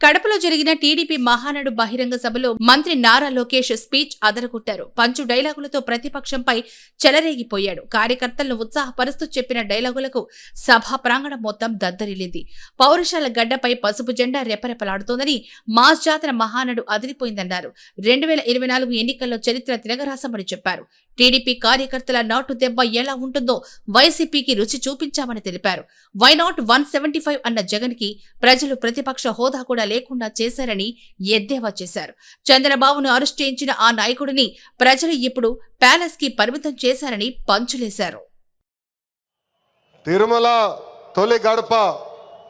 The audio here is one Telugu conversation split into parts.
కడపలో జరిగిన టీడీపీ మహానాడు బహిరంగ సభలో మంత్రి నారా లోకేష్ స్పీచ్ అదరగొట్టారు. పంచు డైలాగులతో ప్రతిపక్షంపై చెలరేగిపోయాడు. కార్యకర్తలను ఉత్సాహపరుస్తూ చెప్పిన డైలాగులకు సభా ప్రాంగణం మొత్తం దద్దరిల్లింది. పౌరుషాల గడ్డపై పసుపు జెండా రెపరెపలాడుతోందని మాస్ జాతర మహానాడు అదిరిపోయిందన్నారు. రెండు వేల ఇరవై నాలుగు ఎన్నికల్లో చరిత్ర తిరగరాసమని చెప్పారు. టీడీపీ కార్యకర్తల నాటు దెబ్బ ఎలా ఉంటుందో వైసీపీకి రుచి చూపించామని తెలిపారు. Why not one seventy five అన్న జగన్కి ప్రజలు ప్రతిపక్ష హోదా కూడా లేకుండా చేశారని ఎద్దేవా చేశారు. చంద్రబాబును అరెస్ట్ చేయించిన ఆ నాయకుడిని ప్రజలు ఇప్పుడు ప్యాలెస్కి పరిమితం చేశారని పంచులేశారు. తిరుమల తొలి గడప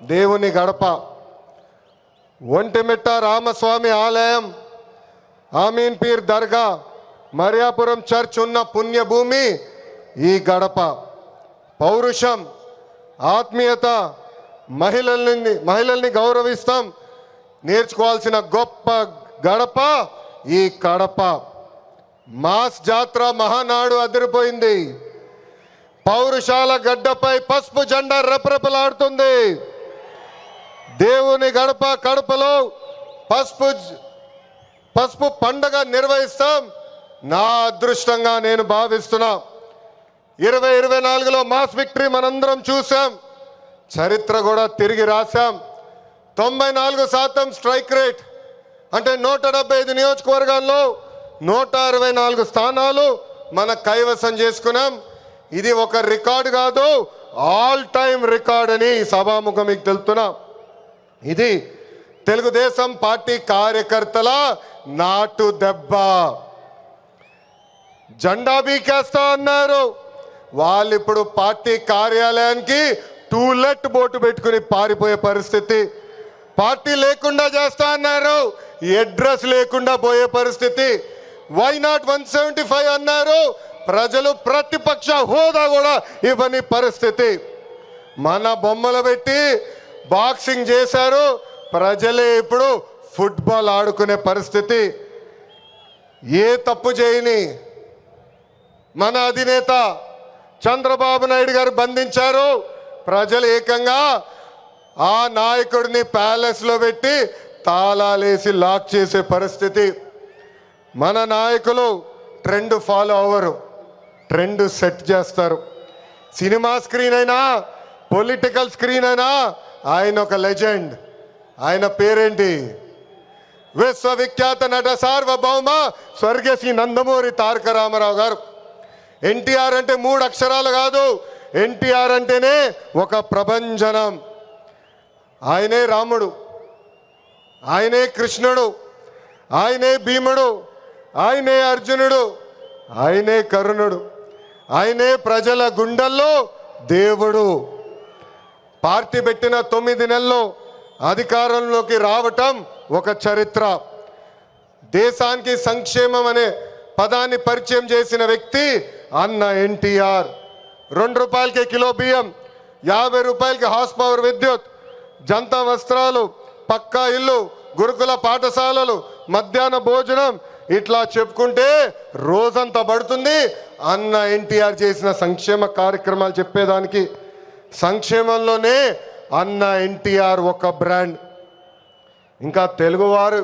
దేవుని గడప. ఒంటిమిట్ట రామస్వామి ఆలయం ఆమీన్ పీర్ దర్గా మరియాపురం చర్చ్ ఉన్న పుణ్యభూమి ఈ గడప. పౌరుషం ఆత్మీయత మహిళల్ని మహిళల్ని గౌరవిస్తాం. నేర్చుకోవాల్సిన గొప్ప గడప ఈ కడప. మాస్ జాత్ర మహానాడు అదిరిపోయింది. పౌరుషాల గడ్డపై పసుపు జెండా రెపరెపలాడుతుంది. దేవుని గడప కడపలో పసుపు పసుపు పండగ నిర్వహిస్తాం. నా అదృష్టంగా నేను భావిస్తున్నా. ఇరవై ఇరవై నాలుగులో మాస్ విక్టరీ మనందరం చూసాం చరిత్ర కూడా తిరిగి రాశాం. తొంభై నాలుగు శాతం స్ట్రైక్ రేట్. అంటే నూట డెబ్బై ఐదు నియోజకవర్గాల్లో నూట అరవై నాలుగు స్థానాలు మన కైవసం చేసుకున్నాం. ఇది ఒక రికార్డు కాదు ఆల్ టైమ్ రికార్డ్ అని సభాముఖం మీకు తెలుపుతున్నా. ఇది తెలుగుదేశం పార్టీ కార్యకర్తల నాటు దెబ్బ. జెండా బీకేస్తా అన్నారు. వాళ్ళు ఇప్పుడు పార్టీ కార్యాలయానికి టూలెట్ బోటు పెట్టుకుని పారిపోయే పరిస్థితి. పార్టీ లేకుండా చేస్తా అన్నారు. అడ్రస్ లేకుండా పోయే పరిస్థితి. Why not one seventy five అన్నారు. ప్రజలు ప్రతిపక్ష హోదా కూడా ఇవ్వని పరిస్థితి. మన బొమ్మలు పెట్టి బాక్సింగ్ చేశారు. ప్రజలే ఇప్పుడు ఫుట్బాల్ ఆడుకునే పరిస్థితి. ఏ తప్పు చేయని మన అధినేత చంద్రబాబు నాయుడు గారు బంధించారు. ప్రజలు ఏకంగా ఆ నాయకుడిని ప్యాలెస్లో పెట్టి తాళాలేసి లాక్ చేసే పరిస్థితి. మన నాయకులు ట్రెండ్ ఫాలో అవ్వరు ట్రెండ్ సెట్ చేస్తారు. సినిమా స్క్రీన్ అయినా పొలిటికల్ స్క్రీన్ అయినా ఆయన ఒక లెజెండ్. ఆయన పేరేంటి? విశ్వవిఖ్యాత నట సార్వభౌమ స్వర్గశ్రీ నందమూరి తారక రామారావు గారు. ఎన్టీఆర్ అంటే మూడు అక్షరాలు కాదు ఎన్టీఆర్ అంటేనే ఒక ప్రభంజనం. ఆయనే రాముడు ఆయనే కృష్ణుడు ఆయనే భీముడు ఆయనే అర్జునుడు ఆయనే కరుణుడు ఆయనే ప్రజల గుండెల్లో దేవుడు. పార్టీ పెట్టిన తొమ్మిది నెలల్లో అధికారంలోకి రావటం ఒక చరిత్ర. దేశానికి సంక్షేమం అనే పదాన్ని పరిచయం చేసిన వ్యక్తి అన్న ఎన్టీఆర్. రెండు రూపాయలకి కిలో బియ్యం యాభై రూపాయలకి హార్స్ పవర్ విద్యుత్ జంతా వస్త్రాలు పక్కా ఇల్లు గురుకుల పాఠశాలలు మధ్యాహ్న భోజనం. ఇట్లా చెప్పుకుంటే రోజంతా పడుతుంది. అన్న ఎన్టీఆర్ చేసిన సంక్షేమ కార్యక్రమాలు చెప్పేదానికి. సంక్షేమంలోనే అన్న ఎన్టీఆర్ ఒక బ్రాండ్. ఇంకా తెలుగువారు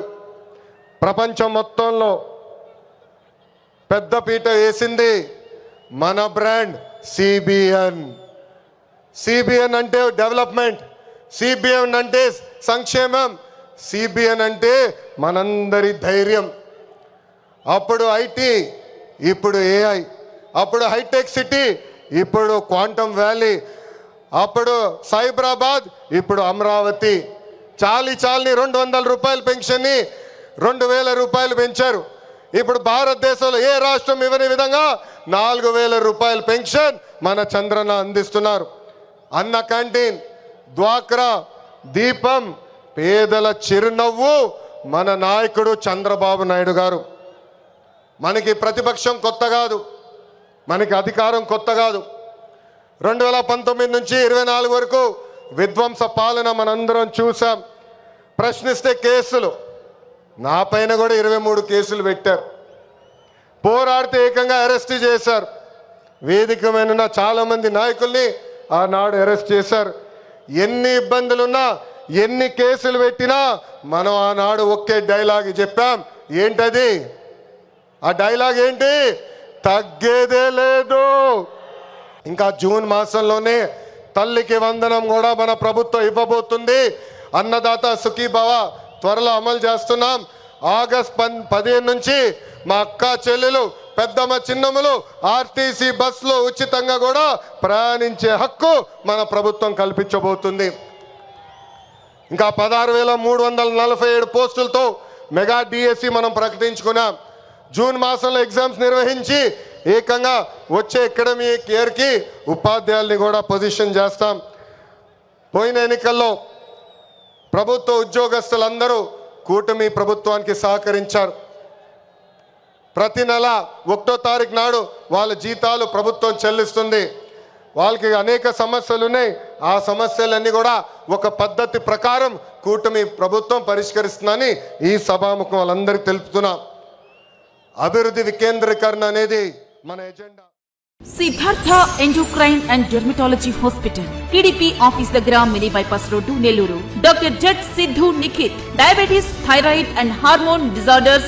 ప్రపంచం మొత్తంలో పెద్ద పీట వేసింది మన బ్రాండ్ సిబిఎన్ సిబిఎన్ అంటే డెవలప్మెంట్. సిబిఎన్ అంటే సంక్షేమం. సిబిఎన్ అంటే మనందరి ధైర్యం. అప్పుడు ఐటీ ఇప్పుడు ఏఐ అప్పుడు హైటెక్ సిటీ ఇప్పుడు క్వాంటమ్ వ్యాలీ అప్పుడు సైబరాబాద్ ఇప్పుడు అమరావతి. చాలి చాలిని రెండు వందల రూపాయల పెన్షన్ని రెండు వేల రూపాయలు పెంచారు. ఇప్పుడు భారతదేశంలో ఏ రాష్ట్రం ఇవ్వని విధంగా నాలుగు వేల రూపాయల పెన్షన్ మన చంద్రన అందిస్తున్నారు. అన్న క్యాంటీన్. డ్వాక్రా దీపం పేదల చిరునవ్వు మన నాయకుడు చంద్రబాబు నాయుడు గారు. మనకి ప్రతిపక్షం కొత్త కాదు. మనకి అధికారం కొత్త కాదు. రెండు వేల పంతొమ్మిది నుంచి ఇరవై నాలుగు వరకు విధ్వంస పాలన మనందరం చూసాం ప్రశ్నిస్తే కేసులు. నా పైన కూడా ఇరవై మూడు కేసులు పెట్టారు. పోరాడితే ఏకంగా అరెస్ట్ చేశారు. వేదికమైన చాలామంది నాయకుల్ని ఆనాడు అరెస్ట్ చేశారు. ఎన్ని ఇబ్బందులున్నా ఎన్ని కేసులు పెట్టినా మనం ఆనాడు ఒకే డైలాగ్ చెప్పాం. ఏంటది? ఆ డైలాగ్ ఏంటి? తగ్గేదే లేదు. ఇంకా జూన్ మాసంలోనే తల్లికి వందనం కూడా మన ప్రభుత్వం ఇవ్వబోతుంది. అన్నదాత సుఖీభవ త్వరలో అమలు చేస్తున్నాం. ఆగస్ట్ పన్ పదిహేను నుంచి మా అక్క చెల్లెలు పెద్దమ్మ చిన్నమ్మలు ఆర్టీసీ బస్సులో ఉచితంగా కూడా ప్రయాణించే హక్కు మన ప్రభుత్వం కల్పించబోతుంది. ఇంకా పదహారు వేల మూడు వందల నలభై ఏడు పోస్టులతో మెగా డిఎస్సి మనం ప్రకటించుకున్నాం. జూన్ మాసంలో ఎగ్జామ్స్ నిర్వహించి ఏకంగా వచ్చే అకాడమిక్ ఇయర్కి ఉపాధ్యాయుల్ని కూడా పొజిషన్ చేస్తాం. పోయిన ఎన్నికల్లో ప్రభుత్వ ఉద్యోగస్తులందరూ కూటమి ప్రభుత్వానికి సహకరించారు. ప్రతి నెల ఒకటో తారీఖు నాడు వాళ్ళ జీతాలు ప్రభుత్వం చెల్లిస్తుంది. వాళ్ళకి అనేక సమస్యలు ఉన్నాయి. ఆ సమస్యలన్నీ కూడా ఒక పద్ధతి ప్రకారం కూటమి ప్రభుత్వం పరిష్కరిస్తుందని ఈ సభాముఖం వాళ్ళందరికీ తెలుపుతున్నాం. అభివృద్ధి వికేంద్రీకరణ అనేది మన agenda. Siddhartha endocrine and dermatology hospital TDP office దగ్గర mini bypass road Nellore. Doctor Z Siddhu Nikhit diabetes thyroid and hormone disorders